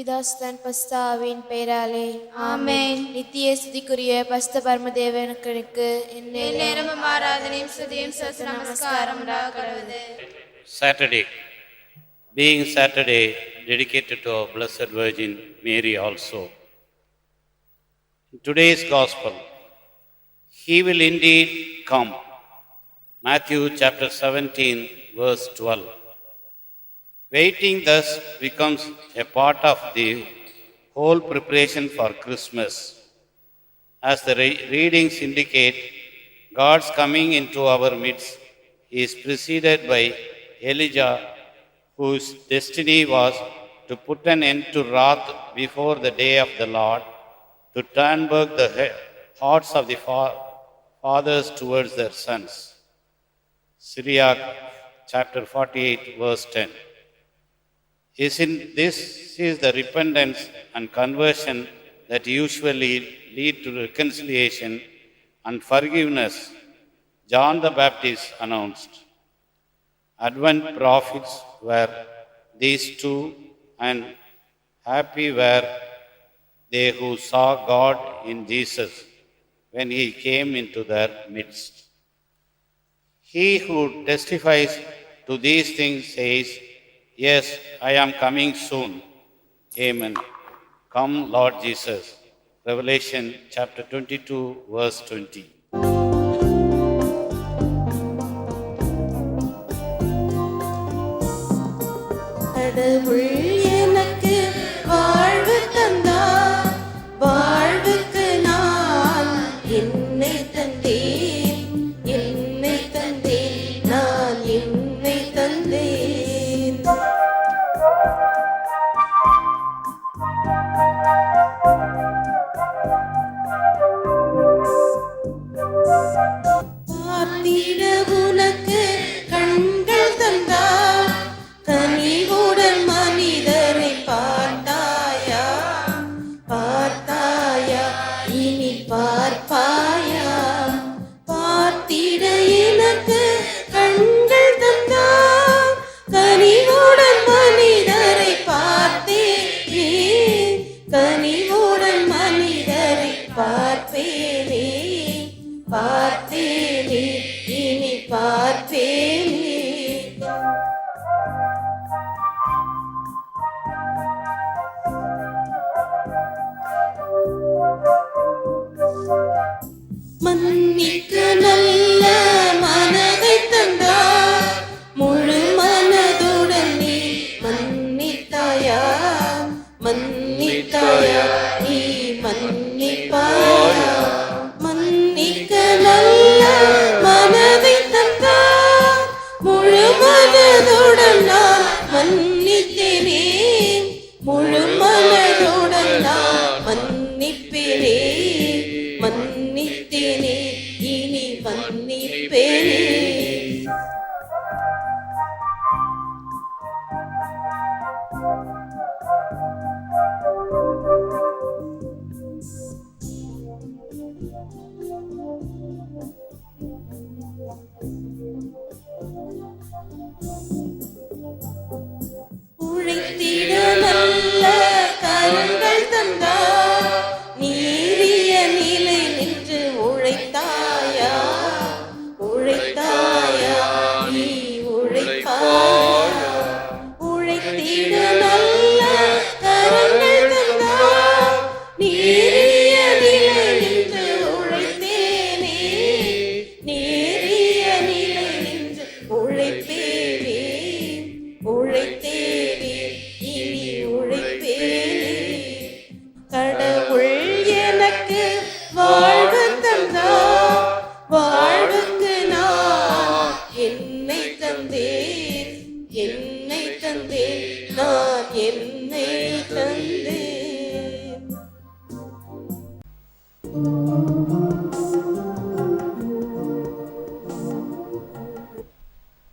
பிதாசுதன் பஸ்தாவின் பெயராலே ஆமென். நித்திய ஸ்துதிக்குரிய பஸ்த பரமதேவனுக்கு நேரமும் ஆராதனையும் சுதியும் நமஸ்காரம் கடவுது Saturday, being Saturday dedicated to our Blessed Virgin Mary also. In today's Gospel, He will indeed come. Matthew chapter 17, verse 12. Waiting thus becomes a part of the whole preparation for Christmas. As the re- readings indicate, God's coming into our midst is preceded by Elijah, whose destiny was to put an end to wrath before the day of the Lord, to turn back the he- hearts of the fa- fathers towards their sons. Syriac chapter 48, verse 10. Isn't this is the repentance and conversion that usually lead to reconciliation and forgiveness John the Baptist announced. Advent prophets were these two, and happy were they who saw God in Jesus when he came into their midst. He who testifies to these things says, Yes, I am coming soon. Amen. Come, Lord Jesus. Revelation chapter 22, verse 20.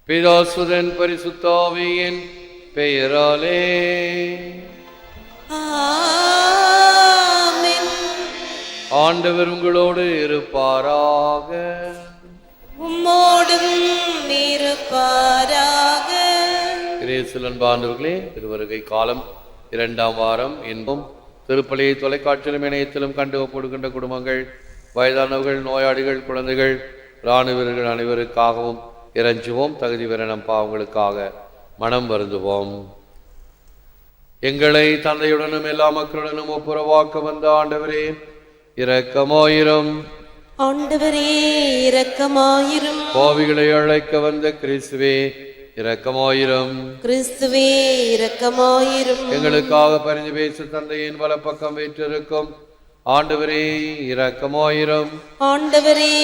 பிதாசுதன் பரிசுத்தாவியின் பெயராலே. ஆண்டவர் உங்களோடு இருப்பாராக. உம்மோடும் இருப்பாராக. கிரேசல் அன்பாண்டவர்களே திருவருகை காலம் இரண்டாம் வாரம் இன்பம் திருப்பலியை தொலைக்காட்சியிலும் இணையத்திலும் கண்டு ஒப்படுகின்ற குடும்பங்கள் வயதானவர்கள் நோயாளிகள் குழந்தைகள் இராணுவ வீரர்கள் அனைவருக்காகவும் இறைஞ்சுவோம் தகுதி பெற நம் பாவங்களுக்காக மனம் வருந்துவோம். எங்களை தந்தையுடனும் எல்லா மக்களுடனும் ஒப்புரவாக்க வந்த ஆண்டவரே இரக்கமாயிரம். ஆண்டவரே இரக்கமாயிரும். பாவிகளை அழைக்க வந்த கிறிஸ்துவே இரக்கமாயிரம். கிறிஸ்துவே இரக்கமாயிரும். எங்களுக்காக பரிந்து பேசு தந்தையின் வலப்பக்கம் வீற்றிருக்கும் ஆண்டவரே இரக்கமாயிரம். ஆண்டவரே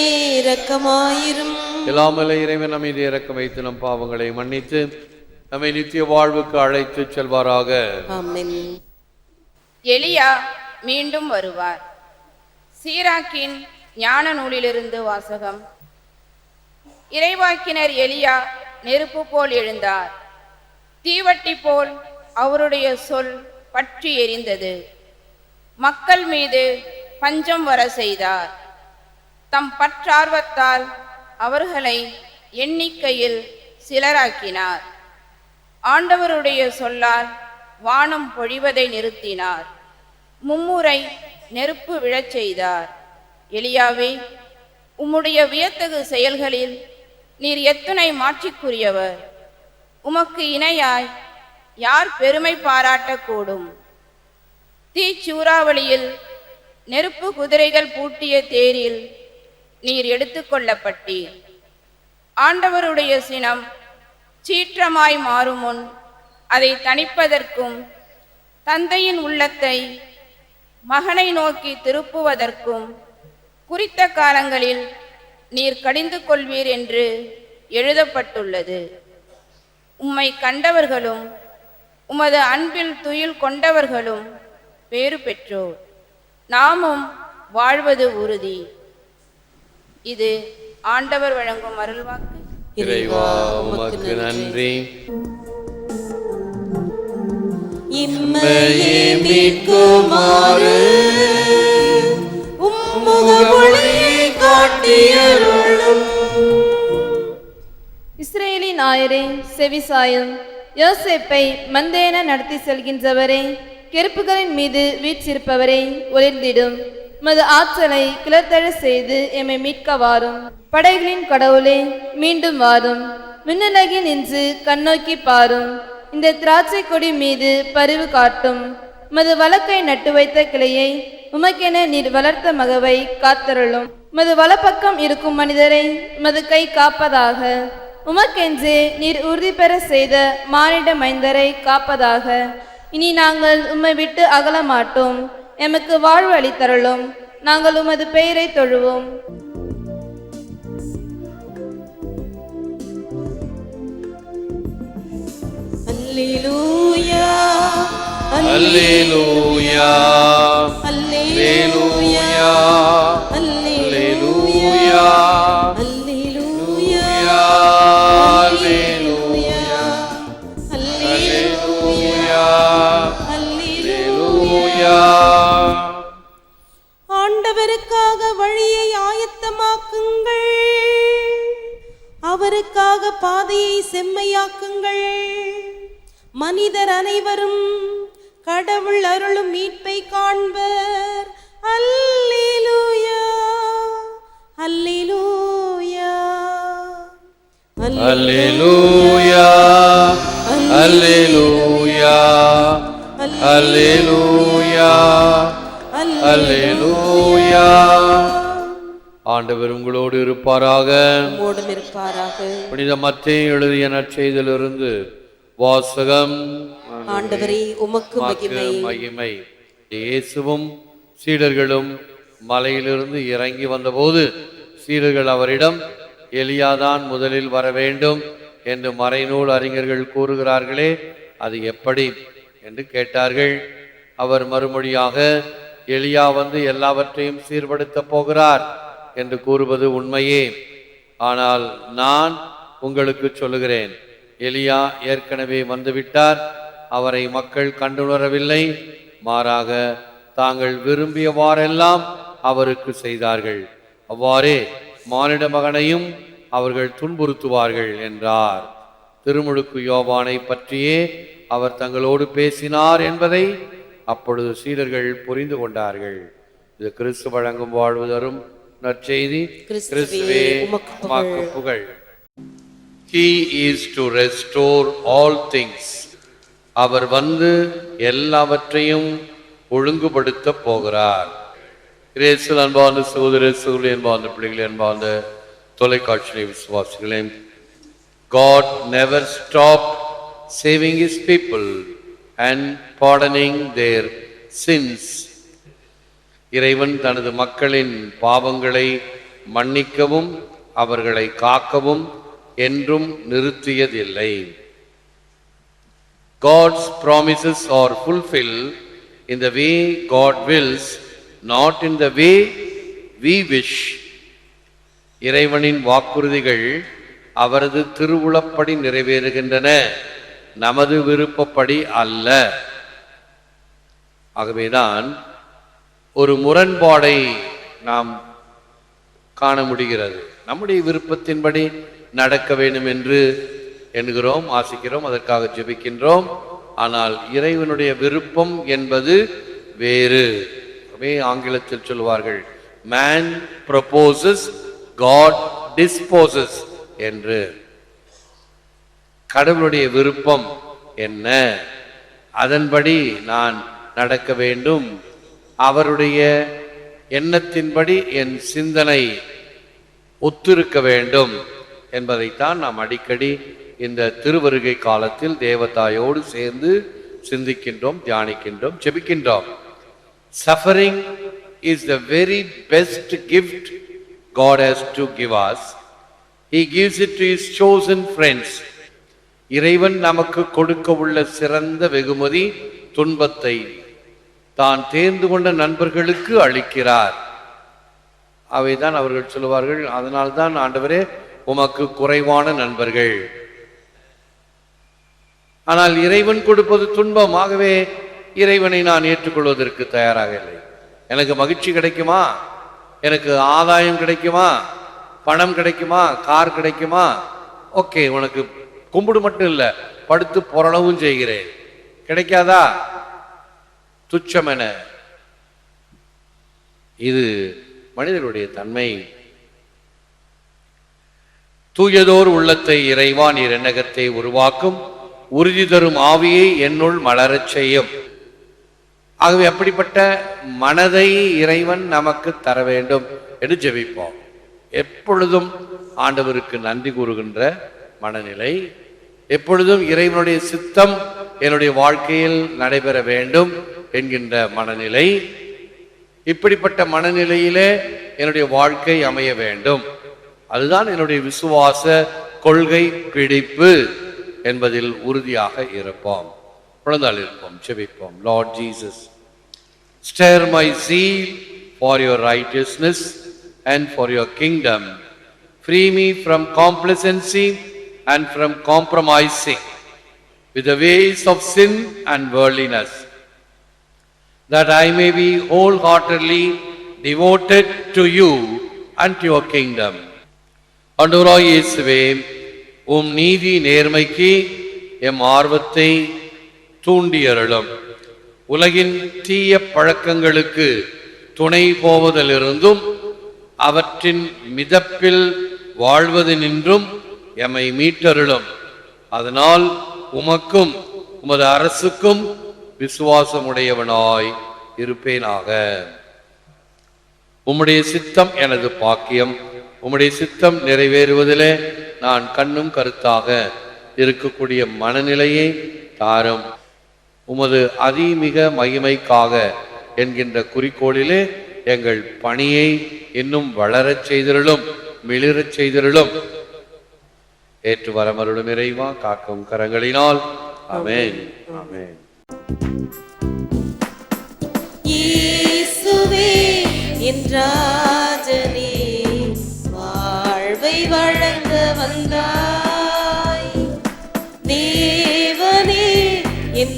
இரக்கமாயிரும். எல்லாமல்ல இறைவன் நம்மீது இறக்கம் வைத்து நம் பாவங்களை மன்னித்து நம்மை நித்திய வாழ்வுக்கு அழைத்து செல்வாராக. ஆமென். எலியா மீண்டும் வருவார். சீராக்கின் ஞான நூலிலிருந்து வாசகம். இறைவாக்கினர் எலியா நெருப்பு போல் எழுந்தார். தீவட்டி போல் அவருடைய சொல் பற்றி எரிந்தது. மக்கள் மீது பஞ்சம் வர செய்தார். தம் பற்றார்வத்தால் அவர்களை எண்ணிக்கையில் சிலராக்கினார். ஆண்டவருடைய சொல்லால் வானம் பொழிவதை நிறுத்தினார். மும்முறை நெருப்பு விழச் செய்தார். எளியாவே உம்முடைய வியத்தகு செயல்களில் நீர் எத்தனை மாற்றிக்குரியவர் உமக்கு இணையாய் யார் பெருமை பாராட்டக்கூடும்? தீச்சூறாவளியில் நெருப்பு குதிரைகள் பூட்டிய தேரில் நீர் எடுத்துக்கொள்ளப்பட்டீர் ஆண்டவருடைய சினம் சீற்றமாய் மாறும் முன் அதை தணிப்பதற்கும் தந்தையின் உள்ளத்தை மகனை நோக்கி திருப்புவதற்கும் குறித்த காலங்களில் நீர் கடிந்து கொள்வீர் என்று எழுதப்பட்டுள்ளது. உம்மை கண்டவர்களும் உமது அன்பில் துயில் கொண்டவர்களும் பேறு பெற்றோர். நாமும் வாழ்வது உறுதி. இது ஆண்டவர் வழங்கும் அருள்வாக்கு. இறைவா உமக்கு நன்றி. இம்மையே மீட்குமாறு. உம்முக ஒளியை காட்டியருளும். இஸ்ரேலின் ஆயரே செவிசாயும். யோசேப்பை மந்தேன நடத்தி செல்கின்றவரே கெருப்புகளின் மீது வீற்றிருப்பவரே ஒளிர்ந்திடும். மது ஆற்றலை கிளர்த்தழ செய்து எம்மை மீட்க வாரும். படைகளின் கடவுளே மீண்டும் வாரும். விண்ணுலகில் நின்று கண்ணோக்கி பாரும். இந்த திராட்சை கொடி மீது பரிவு காட்டும். மது வழக்கை நட்டு வைத்த கிளையை உமக்கென நீர் வளர்த்த மகவை காத்தருளும். மது வலப்பக்கம் இருக்கும் மனிதரை மது கை காப்பதாக. உமக்கென்று நீர் உறுதி பெற செய்த மானிட மைந்தரை காப்பதாக. இனி நாங்கள் உம்மை விட்டு அகல மாட்டோம். எமக்கு வாழ்வு அளித்தருளும். நாங்கள் உமது பெயரை தொழுவோம். அல்லேலூயா. அல்லேலூயா. அல்லேலூயா. அல்லேலூயா. அல்லேலூயா. அவருக்காக பாதையை செம்மையாக்குங்கள். மனிதர் அனைவரும் கடவுள் அருளும் மீட்பை காண்பர். அல்லேலூயா அல்லேலூயா அல்லேலூயா அல்லேலூயா அல்லேலூயா. அல்லேலூயா. ஆண்டவர் உங்களோடு இருப்பாராக. புனித மத்தேயு எழுதிய நற்செய்திலிருந்து வாசகம். ஆண்டவரே உமக்கு உமக்கு மகிமை. மகிமை. இயேசுவும் சீடர்களும் மலையிலிருந்து இறங்கி வந்தபோது சீடர்கள் அவரிடம் எலியாதான் முதலில் வர வேண்டும் என்று மறைநூல் அறிஞர்கள் கூறுகிறார்களே அது எப்படி? என்று கேட்டார்கள். அவர் மறுமொழியாக எலியா வந்து எல்லாவற்றையும் சீர்படுத்தப் போகிறார். என்று கூறுவது உண்மையே. ஆனால் நான் உங்களுக்கு சொல்லுகிறேன் எலியா ஏற்கனவே வந்துவிட்டார் அவரை மக்கள் கண்டுணரவில்லை மாறாக தாங்கள் விரும்பியவாறெல்லாம் அவருக்கு செய்தார்கள். அவ்வாறே மானிட மகனையும் அவர்கள் துன்புறுத்துவார்கள் என்றார். திருமுழுக்கு யோவானை பற்றியே அவர் தங்களோடு பேசினார் என்பதை அப்பொழுது சீடர்கள் புரிந்து கொண்டார்கள். இது கிறிஸ்து வழங்கும் வாழ்வு தரும் நற்செய்தி கிறிஸ்துவே, உமக்கு புகழ். He is to restore all things. அவர் வந்து எல்லாவற்றையும் ஒழுங்குபடுத்த போகிறார் இயேசுவில் அன்பார்ந்த சகோதர சகோதரி அன்பார்ந்த பிள்ளைகளே அன்பார்ந்த தொலைக்காட்சி விசுவாசிகளே God never stopped saving his people and pardoning their sins. இறைவன் தனது மக்களின் பாவங்களை மன்னிக்கவும் அவர்களை காக்கவும் என்றும் நிறுத்தியதில்லை. God's promises are fulfilled in the way God wills, not in the way we wish. இறைவனின் வாக்குறுதிகள் அவரது திருவுளப்படி நிறைவேறுகின்றன. நமது விருப்பப்படி அல்ல. ஆகவேதான் ஒரு முரண்பாடை நாம் காண முடிகிறது. நம்முடைய விருப்பத்தின்படி நடக்க வேண்டும் என்று எண்ணுகிறோம் ஆசிக்கிறோம் அதற்காக ஜெபிக்கின்றோம். ஆனால் இறைவனுடைய விருப்பம் என்பது வேறு. ஆங்கிலத்தில் சொல்வார்கள் மேன் ப்ரொபோசஸ் காட் டிஸ்போசஸ் என்று. கடவுளுடைய விருப்பம் என்ன? அதன்படி நான் நடக்க வேண்டும். அவருடைய எண்ணத்தின்படி என் சிந்தனை ஒத்திருக்க வேண்டும் என்பதைத்தான் நாம் அடிக்கடி இந்த திருவருகை காலத்தில் தேவதாயோடு சேர்ந்து சிந்திக்கின்றோம் தியானிக்கின்றோம் ஜெபிக்கின்றோம் suffering is the very best gift God has to give us. He gives it to his chosen friends இறைவன் நமக்கு கொடுக்க உள்ள சிறந்த வெகுமதி துன்பத்தை தான் தேர்ந்து கொண்ட நண்பர்களுக்கு அளிக்கிறார். அவைதான் அவர்கள் சொல்லுவார்கள் அதனால்தான் ஆண்டவரே உமக்கு குறைவான நண்பர்கள். ஆனால் இறைவன் கொடுப்பது துன்பம். ஆகவே இறைவனை நான் ஏற்றுக்கொள்வதற்கு தயாராக இல்லை. எனக்கு மகிழ்ச்சி கிடைக்குமா? எனக்கு ஆதாயம் கிடைக்குமா? பணம் கிடைக்குமா? கார் கிடைக்குமா? ஓகே உனக்கு கும்பிடு மட்டும் இல்லை படுத்து புரளவும் செய்கிறேன். கிடைக்காதா? துச்சமென. இது மனிதனுடைய தன்மை. தூயதோர் உள்ளத்தை இறைவான் நீர் உருவாக்கும் உறுதி தரும் ஆவியை என்னுள் மலரச் செய்யும். ஆகவே அப்படிப்பட்ட மனதை இறைவன் நமக்கு தர வேண்டும் என்று ஜெபிப்போம். எப்பொழுதும் ஆண்டவருக்கு நன்றி கூறுகின்ற மனநிலை எப்பொழுதும் இறைவனுடைய சித்தம் என்னுடைய வாழ்க்கையில் நடைபெற வேண்டும். என்கின்ற மனநிலை இப்படிப்பட்ட மனநிலையிலே என்னுடைய வாழ்க்கை அமைய வேண்டும் அதுதான் என்னுடைய விசுவாச கொள்கை பிடிப்பு என்பதில் உறுதியாக இருப்போம் குழந்தால் இருப்போம் செபிப்போம் Lord Jesus stir my zeal for your righteousness and for your kingdom free me from complacency and from compromising with the ways of sin and worldliness. That I may be wholeheartedly devoted to you and to your kingdom. ஆண்டவராய் இயேசுவே உம் நீதி நேர்மைக்கு M ஆர்வத்தை தூண்டியருளும் உலகின் தீய பழக்கங்களுக்கு துணை போவதிலிருந்தும் அவற்றின் மிதப்பில் வாழ்வது நின்றும் எம்மை மீட்டருளும் அதனால் உமக்கும் உமது அரசுக்கும் விசுவாசமுடையவனாய் இருப்பேனாக. உம்முடைய சித்தம் எனது பாக்கியம். உம்முடைய சித்தம் நிறைவேறுவதிலே நான் கண்ணும் கருத்தாக இருக்கக்கூடிய மனநிலையை தாரும். உமது அதிமிக மகிமைக்காக என்கின்ற குறிக்கோளிலே எங்கள் பணியை இன்னும் வளரச் செய்திருளும் மிளிரச் செய்திருளும். ஏற்று வரமருளும் இறைவா காக்கும் கரங்களினால். ஆமென். ஆமென். இயேசுவே என் வாழ்வை வழங்க வந்தாய். தேவனே என்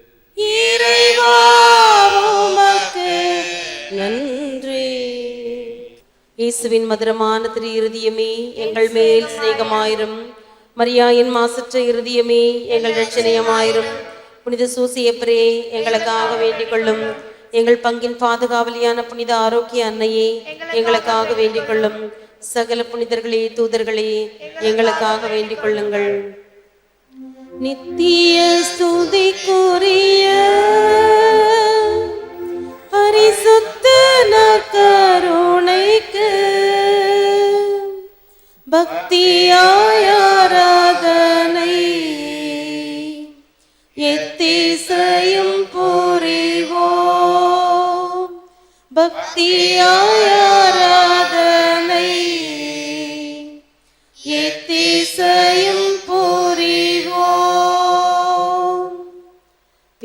நன்றி. இயேசுவின் மதுரமான திரு இருதயமே எங்கள் மேல் சிநேகமாயிரும். மரியாயின் மாசற்ற இருதயமே எங்கள் ரட்சணியமாயிரும் புனித சூசியப்பரே எங்களுக்காக வேண்டிக் கொள்ளும் எங்கள் பங்கின் பாதுகாவலியான புனித ஆரோக்கிய அன்னையே எங்களுக்காக வேண்டிக் கொள்ளும் சகல புனிதர்களே தூதர்களே எங்களுக்காக வேண்டிக் கொள்ளுங்கள் நித்திய ஸ்துதிக்குரிய பரிசுத்த நற்கருணைக்கு பக்தியாய